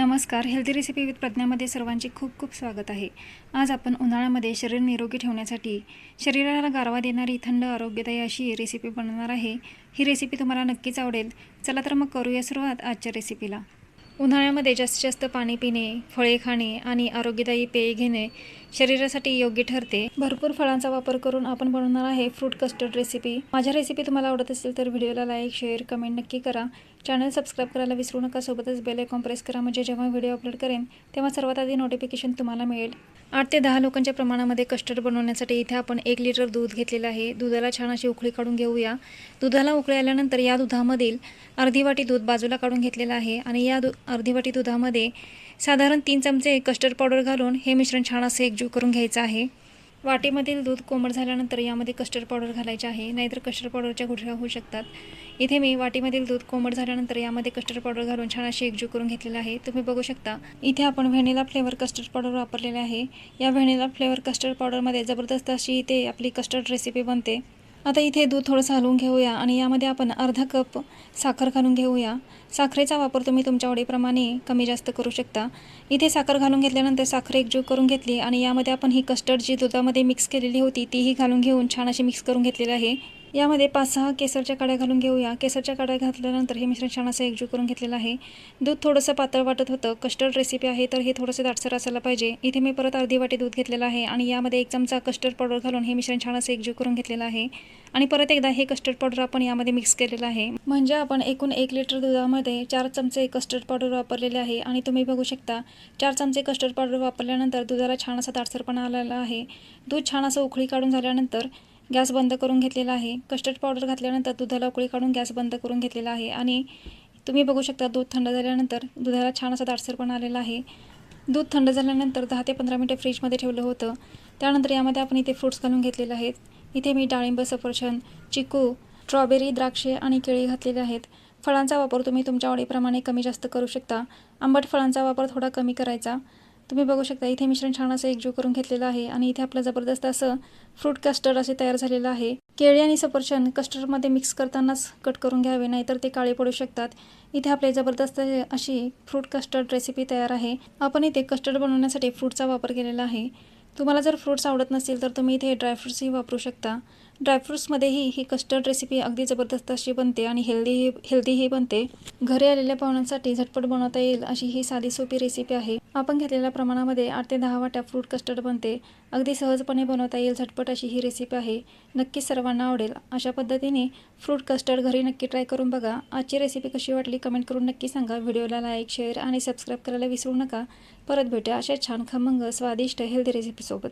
नमस्कार. Healthy recipe with प्रज्ञामध्ये सर्वांचे खूप खूप स्वागत आहे. आज आपण उन्हाळ्यामध्ये शरीर निरोगी ठेवण्यासाठी शरीराला गारवा देणारी थंड आरोग्यदायी अशी रेसिपी बनवणार आहे. ही रेसिपी तुम्हाला नक्कीच आवडेल. चला तर मग करूया सुरुवात आजच्या रेसिपीला उन्हाळ्यामध्ये जास्तीत जास्त पाणी पिणे फळे खाणे आणि आरोग्यदायी पेय घेणे शरीरासाठी योग्य ठरते. भरपूर फळांचा वापर करून आपण बनवणार आहे फ्रूट कस्टर्ड रेसिपी माझ्या रेसिपी तुम्हाला आवडत असेल तर व्हिडिओला लाईक शेअर कमेंट नक्की करा. चॅनल सबस्क्राईब करायला विसरू नका. सोबतच बेल आयकॉन प्रेस करा. म्हणजे जेव्हा व्हिडिओ अपलोड करेन तेव्हा सर्वात आधी नोटिफिकेशन तुम्हाला मिळेल. आठ ते दहा लोकांच्या प्रमाणामध्ये कस्टर्ड बनवण्यासाठी इथे आपण एक लिटर दूध घेतलेलं आहे. दुधाला छान अशी उकळी काढून घेऊया. दुधाला उकळी आल्यानंतर या दुधामधील अर्धी वाटी दूध बाजूला काढून घेतलेलं आहे आणि या दु अर्धी वाटी दुधामध्ये साधारण तीन चमचे कस्टर्ड पावडर घालून हे मिश्रण छान असं एकजीव करून घ्यायचं आहे. वाटीमधील दूध कोमट झाल्यानंतर यामध्ये कस्टर्ड पावडर घालायचे आहे. नाहीतर कस्टर्ड पावडरच्या गुठळ्या होऊ शकतात. इथे मी वाटीमधील दूध कोमट झाल्यानंतर यामध्ये कस्टर्ड पावडर घालून छान अशी एकजीव करून घेतलेला आहे. तुम्ही बघू शकता इथे आपण व्हॅनिला फ्लेवर कस्टर्ड पावडर वापरलेले आहे. या व्हॅनिला फ्लेवर कस्टर्ड पावडरमध्ये जबरदस्त अशी इथे आपली कस्टर्ड रेसिपी बनते. आता इथे दूध थोडंसं हलवून घेऊया आणि यामध्ये आपण अर्धा कप साखर घालून घेऊया. साखरेचा वापर तुम्ही तुमच्या आवडीप्रमाणे कमी जास्त करू शकता. इथे साखर घालून घेतल्यानंतर साखर एकजीव करून घेतली आणि यामध्ये आपण ही कस्टर्ड जी दुधामध्ये मिक्स केलेली होती तीही घालून घेऊन छान अशी मिक्स करून घेतलेली आहे. यामध्ये पाच सहा केसरच्या काड्या घालून घेऊया. केसरच्या काड्या घातल्यानंतर हे मिश्रण छान असं एकजीव करून घेतलेलं आहे. दूध थोडंसं पातळ वाटत होतं. कस्टर्ड रेसिपी आहे तर हे थोडंसं दाटसर असायला पाहिजे. इथे मी परत अर्धी वाटी दूध घेतलेलं आहे आणि यामध्ये एक चमचा कस्टर्ड पावडर घालून हे मिश्रण छान असं एकजीव करून घेतलेलं आहे. आणि परत एकदा हे कस्टर्ड पावडर आपण यामध्ये मिक्स केलेलं आहे. म्हणजे आपण एकूण एक लिटर दुधामध्ये चार चमचे कस्टर्ड पावडर वापरलेले आहे आणि तुम्ही बघू शकता चार चमचे कस्टर्ड पावडर वापरल्यानंतर दुधाला छान असा दाटसरपणा आलेला आहे. दूध छान असं उखळी काढून झाल्यानंतर गॅस बंद करून घेतलेला आहे. कस्टर्ड पावडर घातल्यानंतर दुधाला उकळी काढून गॅस बंद करून घेतलेला आहे. आणि तुम्ही बघू शकता दूध थंड झाल्यानंतर दुधाला छान असा दाटसरपणा आलेला आहे. दूध थंड झाल्यानंतर दहा ते पंधरा मिनटं फ्रीजमध्ये ठेवलं होतं. त्यानंतर यामध्ये आपण इथे फ्रूट्स घालून घेतलेले आहेत. इथे मी डाळिंब सफरचंद चिकू स्ट्रॉबेरी द्राक्षे आणि केळी घातलेले आहेत. फळांचा वापर तुम्ही तुमच्या आवडीप्रमाणे कमी जास्त करू शकता. आंबट फळांचा वापर थोडा कमी करायचा. तुम्ही बघू शकता इथे मिश्रण छान असं एकजीव करून घेतलेलं आहे आणि इथे आपलं जबरदस्त असं फ्रूट कस्टर्ड असे तयार झालेलं आहे. केळी आणि सफरचंद कस्टर्डमध्ये मिक्स करतानाच कट करून घ्यावे नाहीतर ते काळे पडू शकतात. इथे आपले जबरदस्त अशी फ्रूट कस्टर्ड रेसिपी तयार आहे. आपण इथे कस्टर्ड बनवण्यासाठी फ्रूटचा वापर केलेला आहे. तुम्हाला जर फ्रूट्स आवडत नसतील तर तुम्ही इथे ड्रायफ्रूट्सही वापरू शकता. ड्रायफ्रूट्समध्येही ही कस्टर्ड रेसिपी अगदी जबरदस्त अशी बनते आणि हेल्दीही हेल्दीही बनते. घरी आलेल्या पाहुण्यांसाठी झटपट बनवता येईल अशी ही साधी सोपी रेसिपी आहे. आपण घेतलेल्या प्रमाणामध्ये आठ ते दहा वाट्या फ्रूट कस्टर्ड बनते. अगदी सहजपणे बनवता येईल झटपट अशी ही रेसिपी आहे. नक्कीच सर्वांना आवडेल. अशा पद्धतीने फ्रूट कस्टर्ड घरी नक्की ट्राय करून बघा. आजची रेसिपी कशी वाटली कमेंट करून नक्की सांगा. व्हिडिओला लाईक शेअर आणि सबस्क्राईब करायला विसरू नका. परत भेटूया अशा छान खमंग स्वादिष्ट हेल्दी रेसिपीसोबत.